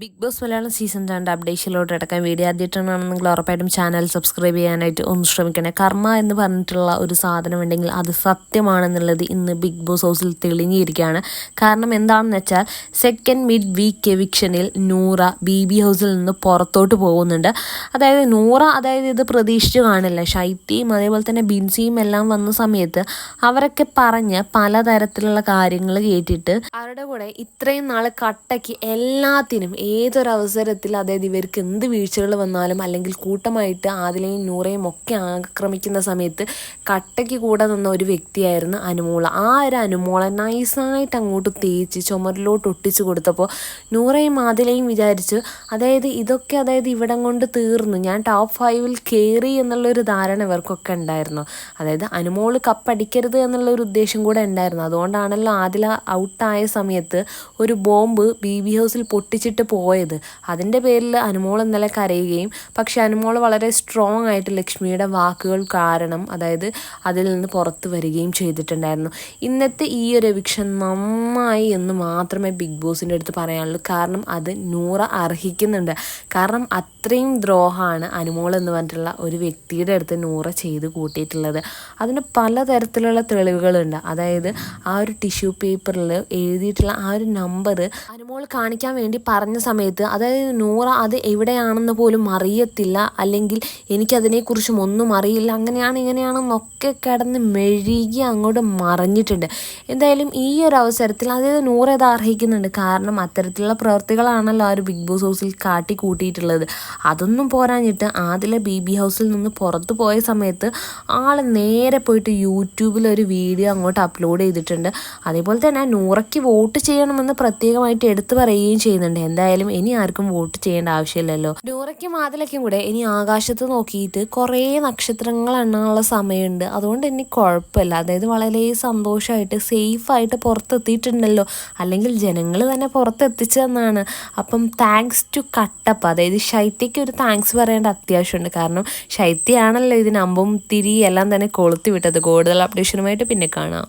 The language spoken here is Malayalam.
ബിഗ് ബോസ് മലയാളം സീസൺ രണ്ട് അപ്ഡേഷനിലോട്ട് അടക്കാൻ വീഡിയോ ആദ്യമായിട്ടാണ് നിങ്ങൾ ഉറപ്പായിട്ടും ചാനൽ സബ്സ്ക്രൈബ് ചെയ്യാനായിട്ട് ഒന്ന് ശ്രമിക്കണേ. കർമ്മ എന്ന് പറഞ്ഞിട്ടുള്ള ഒരു സാധനം ഉണ്ടെങ്കിൽ അത് സത്യമാണെന്നുള്ളത് ഇന്ന് ബിഗ് ബോസ് ഹൗസിൽ തെളിഞ്ഞിരിക്കുകയാണ്. കാരണം എന്താണെന്ന് വെച്ചാൽ സെക്കൻഡ് മിഡ് വീക്ക് എവിക്ഷനിൽ നൂറ ബി ബി ഹൗസിൽ നിന്ന് പുറത്തോട്ട് പോകുന്നുണ്ട്. അതായത് നൂറ അതായത് ഇത് പ്രതീക്ഷിച്ച് കാണില്ല. ശൈത്യയും അതേപോലെ തന്നെ ബിൻസിയും എല്ലാം വന്ന സമയത്ത് അവരൊക്കെ പറഞ്ഞ് പലതരത്തിലുള്ള കാര്യങ്ങൾ കേട്ടിട്ട് അവരുടെ കൂടെ ഇത്രയും നാൾ കട്ടയ്ക്ക് എല്ലാത്തിനും ഏതൊരവസരത്തിൽ അതായത് ഇവർക്ക് എന്ത് വീഴ്ചകൾ വന്നാലും അല്ലെങ്കിൽ കൂട്ടമായിട്ട് ആദിലയും നൂറയും ഒക്കെ ആക്രമിക്കുന്ന സമയത്ത് കട്ടയ്ക്ക് കൂടെ നിന്ന ഒരു വ്യക്തിയായിരുന്നു അനുമോള. ആ ഒരു അനുമോള നൈസായിട്ട് അങ്ങോട്ട് തേച്ച് ചുമരിലോട്ട് ഒട്ടിച്ചു കൊടുത്തപ്പോൾ നൂറയും ആദിലയും വിചാരിച്ചു അതായത് ഇതൊക്കെ അതായത് ഇവിടം കൊണ്ട് തീർന്നു. ഞാൻ ടോപ്പ് ഫൈവിൽ കയറി എന്നുള്ളൊരു ധാരണ ഇവർക്കൊക്കെ ഉണ്ടായിരുന്നു. അതായത് അനുമോൾ കപ്പടിക്കരുത് എന്നുള്ള ഒരു ഉദ്ദേശം കൂടെ ഉണ്ടായിരുന്നു. അതുകൊണ്ടാണല്ലോ ആദില ഔട്ടായ സമയത്ത് ഒരു ബോംബ് ബി ബി ഹൗസിൽ പൊട്ടിച്ചിട്ട് പോയത്. അതിന്റെ പേരിൽ അനുമോൾ ഇന്നലെ കരയുകയും പക്ഷേ അനുമോൾ വളരെ സ്ട്രോങ് ആയിട്ട് ലക്ഷ്മിയുടെ വാക്കുകൾ കാരണം അതായത് അതിൽ നിന്ന് പുറത്തു വരികയും ചെയ്തിട്ടുണ്ടായിരുന്നു. ഇന്നത്തെ ഈ ഒരു എവിക്ഷൻ നന്നായി എന്ന് മാത്രമേ ബിഗ് ബോസിന്റെ അടുത്ത് പറയാനുള്ളൂ. കാരണം അത് നൂറ അർഹിക്കുന്നുണ്ട്. കാരണം അത്രയും ദ്രോഹമാണ് അനുമോൾ എന്ന് പറഞ്ഞിട്ടുള്ള ഒരു വ്യക്തിയുടെ അടുത്ത് നൂറ ചെയ്ത് കൂട്ടിയിട്ടുള്ളത്. അതിന് പലതരത്തിലുള്ള തെളിവുകളുണ്ട്. അതായത് ആ ഒരു ടിഷ്യൂ പേപ്പറിൽ എഴുതിയിട്ടുള്ള ആ ഒരു നമ്പർ അനുമോൾ കാണിക്കാൻ വേണ്ടി പറഞ്ഞ സമയത്ത് അതായത് നൂറ അത് എവിടെയാണെന്ന് പോലും അറിയത്തില്ല അല്ലെങ്കിൽ എനിക്കതിനെക്കുറിച്ചും ഒന്നും അറിയില്ല അങ്ങനെയാണ് ഇങ്ങനെയാണെന്നൊക്കെ കിടന്ന് മെഴുകി അങ്ങോട്ട് മറിഞ്ഞിട്ടുണ്ട്. എന്തായാലും ഈ ഒരു അവസരത്തിൽ അതായത് നൂറ ഇത് അർഹിക്കുന്നുണ്ട്. കാരണം അത്തരത്തിലുള്ള പ്രവർത്തികളാണല്ലോ ആ ഒരു ബിഗ് ബോസ് ഹൗസിൽ കാട്ടി കൂട്ടിയിട്ടുള്ളത് അതൊന്നും പോരാഞ്ഞിട്ട് ആദ്യം ബി ബി ഹൗസിൽ നിന്ന് പുറത്തു പോയ സമയത്ത് ആൾ നേരെ പോയിട്ട് യൂട്യൂബിൽ ഒരു വീഡിയോ അങ്ങോട്ട് അപ്ലോഡ് ചെയ്തിട്ടുണ്ട്. അതേപോലെ തന്നെ നൂറയ്ക്ക് വോട്ട് ചെയ്യണമെന്ന് പ്രത്യേകമായിട്ട് എടുത്തു പറയുകയും ചെയ്യുന്നുണ്ട്. എന്തായാലും ഇനി ആർക്കും വോട്ട് ചെയ്യേണ്ട ആവശ്യമില്ലല്ലോ. ഡൂറയ്ക്കും ആദിലയ്ക്കും കൂടെ ഇനി ആകാശത്ത് നോക്കിയിട്ട് കുറേ നക്ഷത്രങ്ങൾ എണ്ണാനുള്ള സമയമുണ്ട്. അതുകൊണ്ട് ഇനി കുഴപ്പമില്ല. അതായത് വളരെ സന്തോഷമായിട്ട് സേഫായിട്ട് പുറത്തെത്തിയിട്ടുണ്ടല്ലോ. അല്ലെങ്കിൽ ജനങ്ങൾ തന്നെ പുറത്തെത്തിച്ചതെന്നാണ്. അപ്പം താങ്ക്സ് ടു കട്ടപ്പ്. അതായത് ശൈത്യയ്ക്ക് ഒരു താങ്ക്സ് പറയേണ്ട അത്യാവശ്യമുണ്ട്. കാരണം ശൈത്യയാണല്ലോ ഇതിനമ്പും തിരി എല്ലാം തന്നെ കൊളുത്തി വിട്ടത് കൂടുതൽ അപ്ഡേഷനുമായിട്ട് പിന്നെ കാണാം.